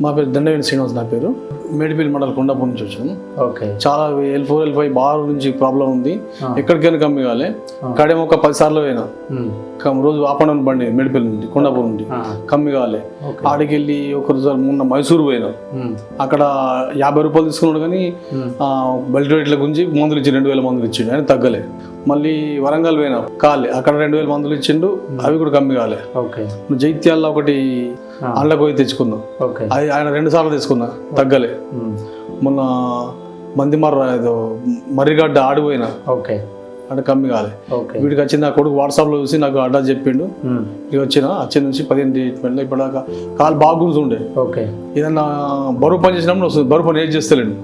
మా పేరు దండవేణి శ్రీనివాస్ నా పేరు. మేడిపల్లి మండల్ కొండాపూర్ నుంచి వచ్చాను ఓకే. చాలా L four L five bar నుంచి ప్రాబ్లం ఉంది. ఎక్కడికైనా కమ్మి కాలే కడేమో ఒక పది సార్లు పోయినా. రోజు ఆప్ అండ్ డౌన్ బండి మేడిపల్లి నుండి కొండాపూర్ నుండి. కమ్మి కాలే ఓకే. ఆడికి వెళ్ళి ఒక రోజు మొన్న మైసూరు పోయినా. అక్కడ యాభై రూపాయలు తీసుకున్నాడు కానీ బెల్ట్ రేట్ల గురించి మందులు ఇచ్చి రెండు వేల మందులు ఇచ్చిండు. అని తగ్గలే. మళ్ళీ వరంగల్ పోయినా కాలే. అక్కడ రెండు వేల మందులు ఇచ్చిండు అవి కూడా కమ్మి కాలే. ఓకే. జైత్యాల్లో ఒకటి అండ్లకు పోయి తెచ్చుకున్నాం ఓకే. అది ఆయన రెండు సార్లు తీసుకున్నా తగ్గలే. మొన్న మందిమర్ర ఏదో మర్రిగడ్డ ఆడిపోయినా ఓకే. అంటే కమ్మి కాలే. వీడికి వచ్చిన నా కొడుకు వాట్సాప్లో చూసి నాకు అడ్రస్ చెప్పిండు. ఇక వచ్చిన వచ్చి నుంచి పదిహేను ట్రీట్మెంట్లో ఇప్పటిదాకా కాలు బాగా ఓకే. ఏదన్నా బరువు పని చేసినప్పుడు వస్తుంది. బరువు పని ఏం చేస్తలేండి.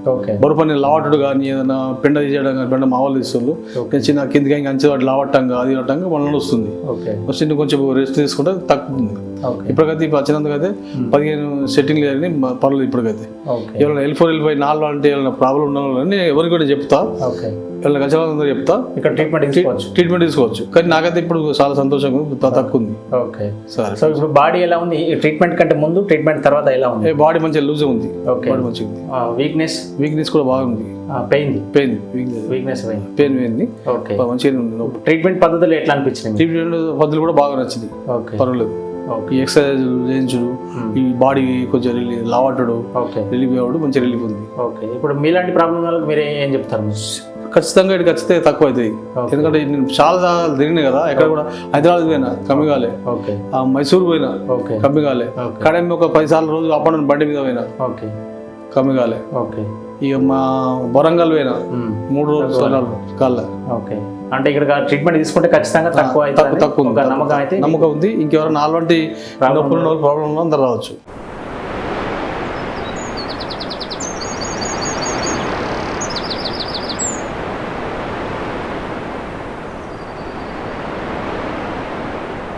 బరువు పని లావట్టుడు కానీ ఏదైనా పెండ చేయడం కానీ పెండ మామూలు తీస్తుండ్రు నేను చిన్న కిందికి ఇంకా అంచె వాటి లావట్టంగా అది ఇవ్వటంగా మళ్ళీ వస్తుంది. ఇంక కొంచెం రెస్ట్ తీసుకుంటే తగ్గుతుంది. ఇప్పటికైతే ఇప్పుడు వచ్చినందుకైతే పదిహేను సెట్టింగ్ లేదని పర్లేదు ఇప్పటికైతే. ఏమైనా ఎల్ ఫోర్ ఎల్ ఫైవ్ నాలుగు అంటే ఏమైనా ప్రాబ్లం ఉన్న వాళ్ళని ఎవరికి కూడా చెప్తా. ఓకే ఏమైనా ఖచ్చితంగా చెప్తా. ఇక్కడ ట్రీట్మెంట్ తీసుకోవచ్చు. ట్రీట్మెంట్ తీసుకోవచ్చు. కానీ నాకైతే ఇప్పుడు చాలా సంతోషంగా తక్కువ ఉంది ఓకే. సరే. సో ఇప్పుడు బాడీ ఎలా ఉంది? ట్రీట్మెంట్ కంటే ముందు ట్రీట్మెంట్ తర్వాత ఎలా ఉంది? బాడీ మంచిగా లూజ్ ఉంది. ఓకే. బాడీ మంచిగా ఉంది. వీక్నెస్ వీక్నెస్ కూడా బాగుంది. Pain pain weakness weakness pain pain పోయింది ఓకే. మంచిగా ఉంది. ట్రీట్మెంట్ పద్ధతులు ఎట్లా అనిపించింది ట్రీట్మెంట్ పద్ధతులు కూడా బాగా నచ్చింది. ఓకే. పర్వాలేదు. ఓకే. ఈ ఎక్సర్సైజ్ చేయించుడు ఈ బాడీ కొంచెం రిలీఫ్ లావట్టడు ఓకే. రిలీఫ్ అవ్వడు మంచి రిలీఫ్ ఉంది. ఓకే. ఇప్పుడు మీలాంటి ప్రాబ్లం వాళ్ళకి మీరు ఏం చెప్తారు? ఖచ్చితంగా ఇక్కడికి వచ్చితే తక్కువ అవుతుంది. ఎందుకంటే నేను చాలా సార్లు తిరిగినాయి కదా ఎక్కడ కూడా హైదరాబాద్ పోయినా కమ్మి కాలే ఓకే. ఆ మైసూర్ పోయినా ఓకే. కమ్మి కాలే ఓకే కడేమి ఒక పది సార్లు రోజు అప్ అండ్ డౌన్ బండి మీద పోయినా. ఓకే. కమ్మి కాలే ఓకే. ఇక మా వరంగల్ పోయినా. మూడు రోజులు కాలే. ఓకే. అంటే ఇక్కడ ట్రీట్మెంట్ తీసుకుంటే ఖచ్చితంగా తక్కువ తక్కువ నమ్మకం అయితే నమ్మకం ఉంది. ఇంకెవరైనా నాలుగు ప్రాబ్లం ప్రాబ్లం అందరు రావచ్చు.